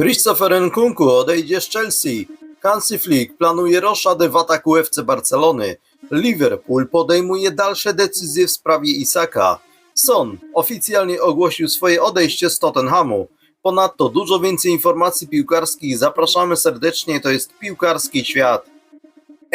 Christopher Nkunku odejdzie z Chelsea. Hansi Flick planuje roszadę w ataku FC Barcelony. Liverpool podejmuje dalsze decyzje w sprawie Isaka. Son oficjalnie ogłosił swoje odejście z Tottenhamu. Ponadto dużo więcej informacji piłkarskich zapraszamy serdecznie, to jest Piłkarski Świat.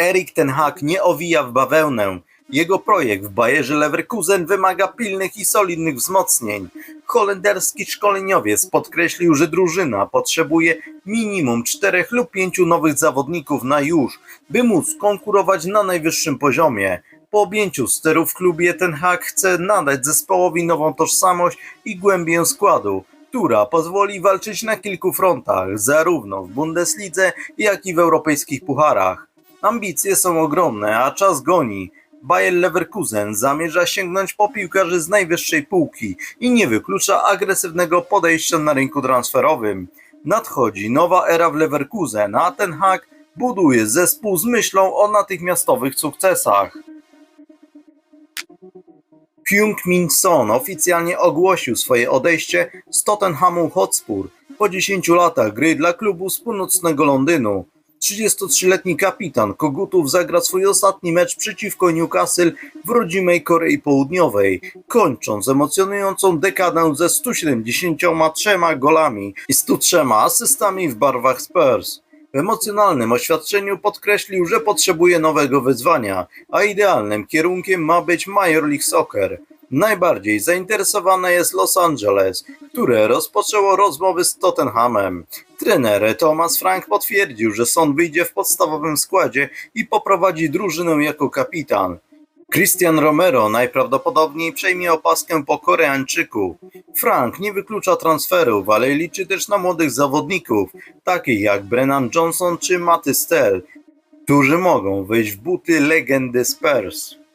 Erik ten Hag nie owija w bawełnę. Jego projekt w Bayerze Leverkusen wymaga pilnych i solidnych wzmocnień. Holenderski szkoleniowiec podkreślił, że drużyna potrzebuje minimum czterech lub pięciu nowych zawodników na już, by móc konkurować na najwyższym poziomie. Po objęciu sterów w klubie ten Hag chce nadać zespołowi nową tożsamość i głębię składu, która pozwoli walczyć na kilku frontach, zarówno w Bundeslidze, jak i w europejskich pucharach. Ambicje są ogromne, a czas goni. Bayer Leverkusen zamierza sięgnąć po piłkarzy z najwyższej półki i nie wyklucza agresywnego podejścia na rynku transferowym. Nadchodzi nowa era w Leverkusen, a ten hak buduje zespół z myślą o natychmiastowych sukcesach. Kyung-Min Son oficjalnie ogłosił swoje odejście z Tottenhamu Hotspur po 10 latach gry dla klubu z północnego Londynu. 33-letni kapitan Kogutów zagra swój ostatni mecz przeciwko Newcastle w rodzimej Korei Południowej, kończąc emocjonującą dekadę ze 173 golami i 103 asystami w barwach Spurs. W emocjonalnym oświadczeniu podkreślił, że potrzebuje nowego wyzwania, a idealnym kierunkiem ma być Major League Soccer. Najbardziej zainteresowane jest Los Angeles, które rozpoczęło rozmowy z Tottenhamem. Trener Thomas Frank potwierdził, że Son wyjdzie w podstawowym składzie i poprowadzi drużynę jako kapitan. Christian Romero najprawdopodobniej przejmie opaskę po Koreańczyku. Frank nie wyklucza transferów, ale liczy też na młodych zawodników, takich jak Brennan Johnson czy Matty Stell, którzy mogą wejść w buty legendy Spurs.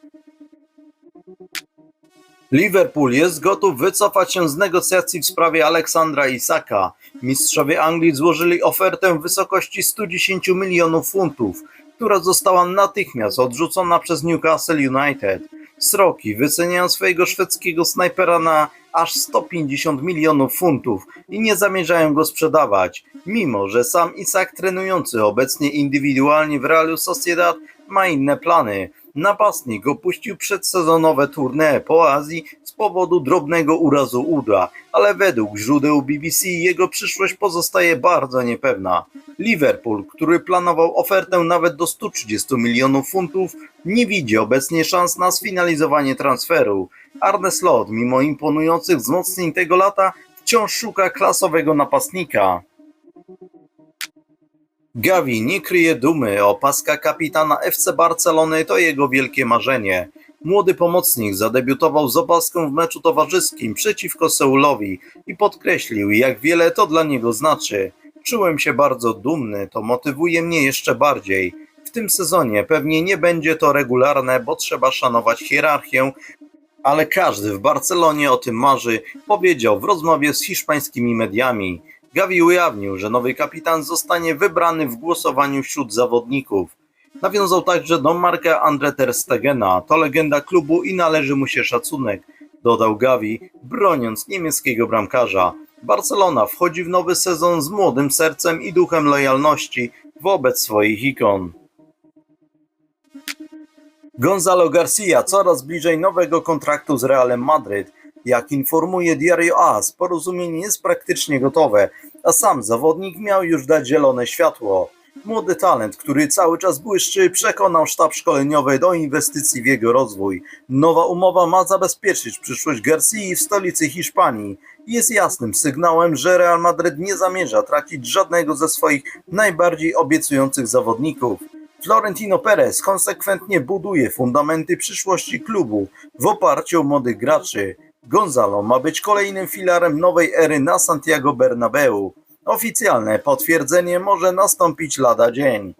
Liverpool jest gotów wycofać się z negocjacji w sprawie Aleksandra Isaka. Mistrzowie Anglii złożyli ofertę w wysokości 110 milionów funtów, która została natychmiast odrzucona przez Newcastle United. Sroki wyceniają swojego szwedzkiego snajpera na aż 150 milionów funtów i nie zamierzają go sprzedawać, mimo że sam Isak trenujący obecnie indywidualnie w Realu Sociedad ma inne plany. Napastnik opuścił przedsezonowe tournée po Azji z powodu drobnego urazu uda, ale według źródeł BBC jego przyszłość pozostaje bardzo niepewna. Liverpool, który planował ofertę nawet do 130 milionów funtów, nie widzi obecnie szans na sfinalizowanie transferu. Arne Slot, mimo imponujących wzmocnień tego lata, wciąż szuka klasowego napastnika. Gavi nie kryje dumy, opaska kapitana FC Barcelony to jego wielkie marzenie. Młody pomocnik zadebiutował z opaską w meczu towarzyskim przeciwko Seulowi i podkreślił, jak wiele to dla niego znaczy. Czułem się bardzo dumny, to motywuje mnie jeszcze bardziej. W tym sezonie pewnie nie będzie to regularne, bo trzeba szanować hierarchię, ale każdy w Barcelonie o tym marzy, powiedział w rozmowie z hiszpańskimi mediami. Gavi ujawnił, że nowy kapitan zostanie wybrany w głosowaniu wśród zawodników. Nawiązał także do Marka Andre ter Stegena, to legenda klubu i należy mu się szacunek, dodał Gavi, broniąc niemieckiego bramkarza. Barcelona wchodzi w nowy sezon z młodym sercem i duchem lojalności wobec swoich ikon. Gonzalo Garcia coraz bliżej nowego kontraktu z Realem Madryt. Jak informuje Diario AS, porozumienie jest praktycznie gotowe, a sam zawodnik miał już dać zielone światło. Młody talent, który cały czas błyszczy, przekonał sztab szkoleniowy do inwestycji w jego rozwój. Nowa umowa ma zabezpieczyć przyszłość Garcii w stolicy Hiszpanii. Jest jasnym sygnałem, że Real Madryt nie zamierza tracić żadnego ze swoich najbardziej obiecujących zawodników. Florentino Perez konsekwentnie buduje fundamenty przyszłości klubu w oparciu o młodych graczy. Gonzalo ma być kolejnym filarem nowej ery na Santiago Bernabeu. Oficjalne potwierdzenie może nastąpić lada dzień.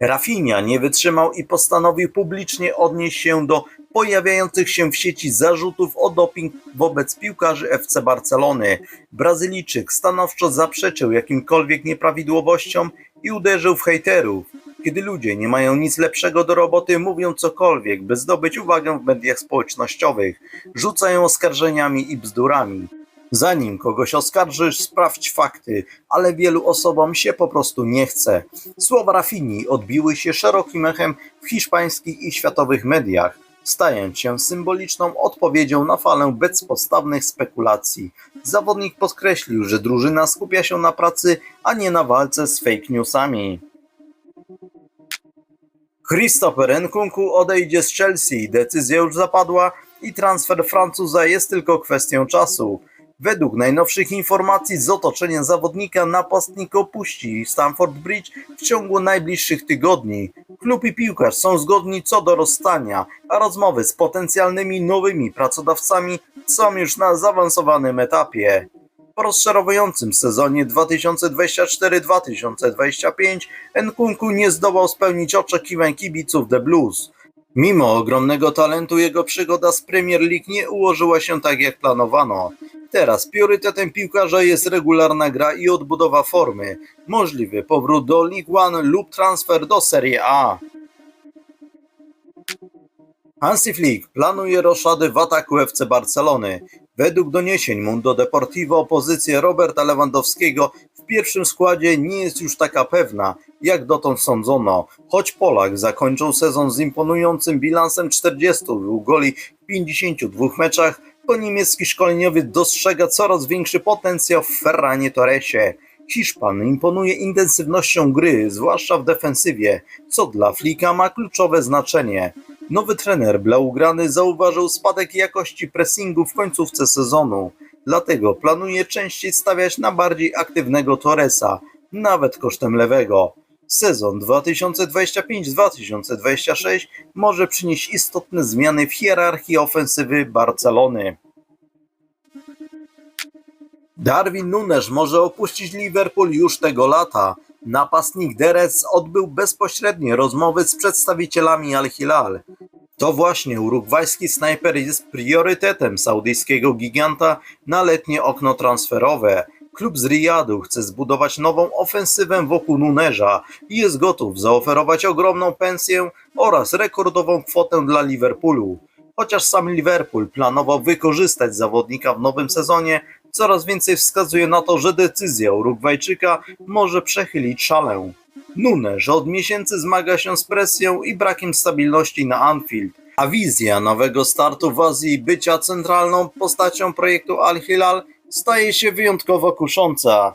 Rafinha nie wytrzymał i postanowił publicznie odnieść się do pojawiających się w sieci zarzutów o doping wobec piłkarzy FC Barcelony. Brazylijczyk stanowczo zaprzeczył jakimkolwiek nieprawidłowościom i uderzył w hejterów. Kiedy ludzie nie mają nic lepszego do roboty, mówią cokolwiek, by zdobyć uwagę w mediach społecznościowych, rzucają oskarżeniami i bzdurami. Zanim kogoś oskarżysz, sprawdź fakty, ale wielu osobom się po prostu nie chce. Słowa Rafini odbiły się szerokim echem w hiszpańskich i światowych mediach, stając się symboliczną odpowiedzią na falę bezpodstawnych spekulacji. Zawodnik podkreślił, że drużyna skupia się na pracy, a nie na walce z fake newsami. Christopher Nkunku odejdzie z Chelsea, decyzja już zapadła i transfer Francuza jest tylko kwestią czasu. Według najnowszych informacji z otoczenia zawodnika napastnik opuści Stamford Bridge w ciągu najbliższych tygodni. Klub i piłkarz są zgodni co do rozstania, a rozmowy z potencjalnymi nowymi pracodawcami są już na zaawansowanym etapie. Po rozczarowującym sezonie 2024-2025 Nkunku nie zdołał spełnić oczekiwań kibiców The Blues. Mimo ogromnego talentu jego przygoda z Premier League nie ułożyła się tak jak planowano. Teraz priorytetem piłkarza jest regularna gra i odbudowa formy, możliwy powrót do League One lub transfer do Serie A. Hansi Flick planuje roszady w ataku FC Barcelony. Według doniesień Mundo Deportivo pozycja Roberta Lewandowskiego w pierwszym składzie nie jest już taka pewna, jak dotąd sądzono, choć Polak zakończył sezon z imponującym bilansem 42 goli w 52 meczach, to niemiecki szkoleniowiec dostrzega coraz większy potencjał w Ferranie Torresie. Hiszpan imponuje intensywnością gry, zwłaszcza w defensywie, co dla Flika ma kluczowe znaczenie. Nowy trener Blaugrany zauważył spadek jakości pressingu w końcówce sezonu, dlatego planuje częściej stawiać na bardziej aktywnego Torresa, nawet kosztem lewego. Sezon 2025-2026 może przynieść istotne zmiany w hierarchii ofensywy Barcelony. Darwin Nunes może opuścić Liverpool już tego lata. Napastnik Derez odbył bezpośrednie rozmowy z przedstawicielami Al-Hilal. To właśnie urugwajski snajper jest priorytetem saudyjskiego giganta na letnie okno transferowe. Klub z Riyadu chce zbudować nową ofensywę wokół Nuneża i jest gotów zaoferować ogromną pensję oraz rekordową kwotę dla Liverpoolu. Chociaż sam Liverpool planował wykorzystać zawodnika w nowym sezonie, coraz więcej wskazuje na to, że decyzja Urugwajczyka może przechylić szalę. Nunes od miesięcy zmaga się z presją i brakiem stabilności na Anfield, a wizja nowego startu w Azji bycia centralną postacią projektu Al-Hilal staje się wyjątkowo kusząca.